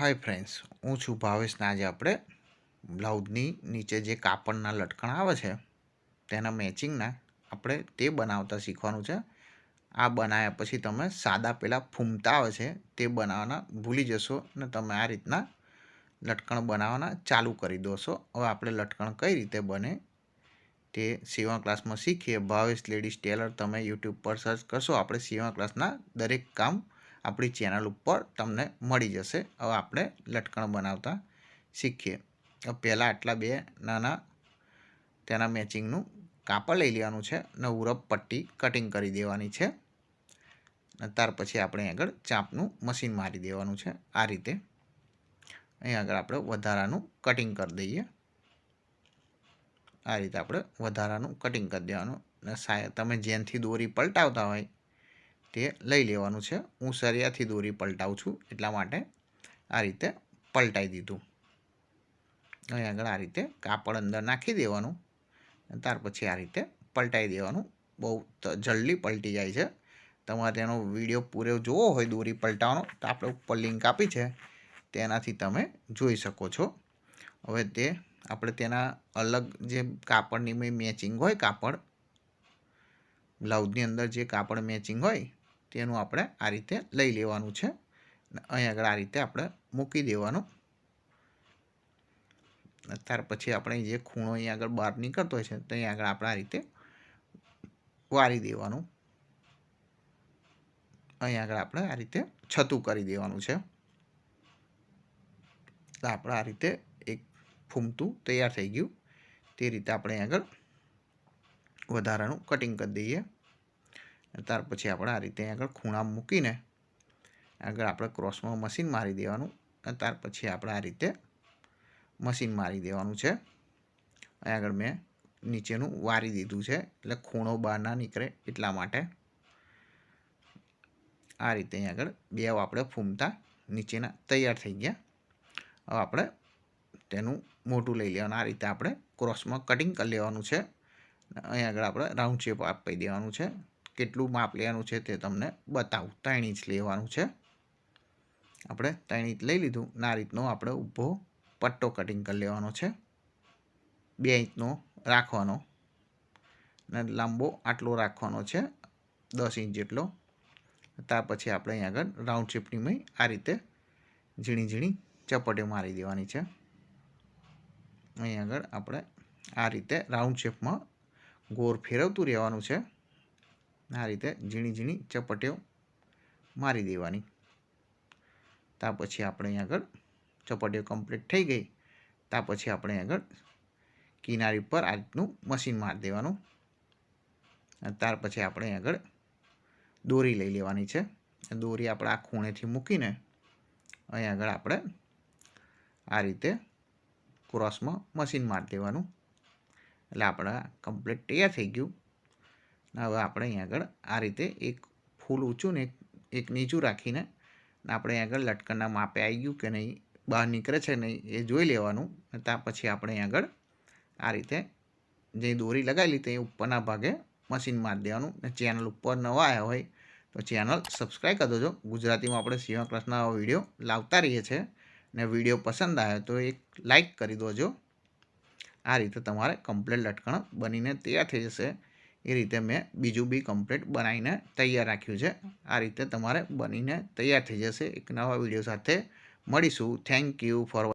Hi friends હું છું ભાવેશને આજે આપણે બ્લાઉઝની નીચે જે કાપડના લટકણ આવે છે, તેના મેચિંગના આપણે તે બનાવતા શીખવાનું છે. આ બનાવ્યા પછી તમે સાદા પેલા ફૂમતા આવે છે, તે બનાવવાના ભૂલી જશો અને તમે આ રીતના લટકણ બનાવવાના ચાલુ કરી દોશો. હવે આપણે લટકણ કઈ રીતે બને તે સીવણ ક્લાસમાં શીખીએ. ભાવેશ લેડીઝ ટેલર, તમે યુટ્યુબ પર સર્ચ કરશો, આપણે સીવણ ક્લાસના દરેક કામ આપણી ચેનલ ઉપર તમને મળી જશે. હવે આપણે લટકણ બનાવતા શીખીએ. પહેલાં આટલા બે નાના તેના મેચિંગનું કાપડ લઈ લેવાનું છે. અને ઉરપ પટ્ટી કટિંગ કરી દેવાની છે. અને ત્યાર પછી આપણે આગળ ચાંપનું મશીન મારી દેવાનું છે. આ રીતે. અહીં આગળ આપણે વધારાનું કટિંગ કરી દઈએ. આ રીતે આપણે વધારાનું કટિંગ કરી દેવાનું. અને તમે જેનથી દોરી પલટાવતા હોય તે લઈ લેવાનું છે. હું સરિયાથી દોરી પલટાવું છું એટલા માટે આ રીતે પલટાઈ દીધું. અહીં આગળ આ રીતે કાપડ અંદર નાખી દેવાનું ત્યાર પછી આ રીતે પલટાઈ દેવાનું. બહુ જલ્દી પલટી જાય છે. તમારે તેનો વીડિયો પૂરો જોવો હોય દોરી પલટાવવાનો તો આપણે ઉપર લિંક આપી છે. તેનાથી તમે જોઈ શકો છો. હવે તે આપણે તેના અલગ જે કાપડની મેચિંગ હોય કાપડ, બ્લાઉઝની અંદર જે કાપડ મેચિંગ હોય તેનું આપણે આ રીતે લઈ લેવાનું છે. અહીં આગળ આ રીતે આપણે મૂકી દેવાનું. ત્યાર પછી આપણે જે ખૂણો અહીં આગળ બહાર નીકળતો હોય છે, તો અહીં આગળ આપણે આ રીતે વારી દેવાનું. અહીં આગળ આપણે આ રીતે છતું કરી દેવાનું છે. તો આપણે આ રીતે એક ફૂમતું તૈયાર થઈ ગયું. તે રીતે આપણે આગળ વધારાનું કટિંગ કરી દઈએ. ત્યાર પછી આપણે આ રીતે આગળ ખૂણા મૂકીને આગળ આપણે ક્રોસમાં મશીન મારી દેવાનું અને ત્યાર પછી આપણે આ રીતે મશીન મારી દેવાનું છે. આગળ મેં નીચેનું વારી દીધું છે એટલે ખૂણો બહાર ના નીકળે એટલા માટે. આ રીતે અહીં આગળ બે આપણે ફૂમતા નીચેના તૈયાર થઈ ગયા. હવે આપણે તેનું મોટું લઈ લેવાનું. આ રીતે આપણે ક્રોસમાં કટિંગ કરી લેવાનું છે. અહીં આગળ આપણે રાઉન્ડ શેપ આપી દેવાનું છે. કેટલું માપ લેવાનું છે તે તમને બતાવું. ત્રણ ઇંચ લેવાનું છે. આપણે ત્રણ ઇંચ લઈ લીધું. ના રીતનો આપણે ઊભો પટ્ટો કટિંગ કરી લેવાનો છે. બે ઇંચનો રાખવાનો અને લાંબો આટલો રાખવાનો છે. દસ ઇંચ જેટલો. ત્યાર પછી આપણે અહીં આગળ રાઉન્ડ શેપની આ રીતે ઝીણી ઝીણી ચપટે મારી દેવાની છે. અહીં આગળ આપણે આ રીતે રાઉન્ડ શેપમાં ગોળ ફેરવતું રહેવાનું છે. આ રીતે ઝીણી ઝીણી ચપટીઓ મારી દેવાની. ત્યાર પછી આપણે અહીં આગળ ચપટીઓ કમ્પ્લીટ થઈ ગઈ. ત્યાર પછી આપણે આગળ કિનારી પર આ રીતનું મશીન મારી દેવાનું. ત્યાર પછી આપણે આગળ દોરી લઈ લેવાની છે. દોરી આપણે આ ખૂણેથી મૂકીને અહીં આગળ આપણે આ રીતે ક્રોસમાં મશીન મારી દેવાનું. એટલે આપણે કમ્પ્લીટ તૈયાર થઈ ગયું. હવે આપણે અહીં આગળ આ રીતે એક ફૂલ ઊંચું ને એક નીચું રાખીને આપણે અહીં આગળ લટકણના માપે આવી ગયું કે નહીં, બહાર નીકળે છે નહીં, એ જોઈ લેવાનું. ત્યાં પછી આપણે અહીં આગળ આ રીતે જે દોરી લગાવેલી તે ઉપરના ભાગે મશીન મારી દેવાનું. ને ચેનલ ઉપર નવા આવ્યા હોય તો ચેનલ સબસ્ક્રાઈબ કરી દેજો. ગુજરાતીમાં આપણે સીવા ક્લાસના વીડિયો લાવતા રહીએ છીએ. ને વીડિયો પસંદ આવ્યો તો એક લાઈક કરી દોજો. આ રીતે તમારે કમ્પ્લેટ લટકણ બનીને તૈયાર થઈ જશે. એ રીતે મેં બીજું બી કમ્પ્લીટ બનાવીને તૈયાર રાખ્યું છે. આ રીતે તમારે બનીને તૈયાર થઈ જશે. એક નવા વીડિયો સાથે મળીશું. Thank you for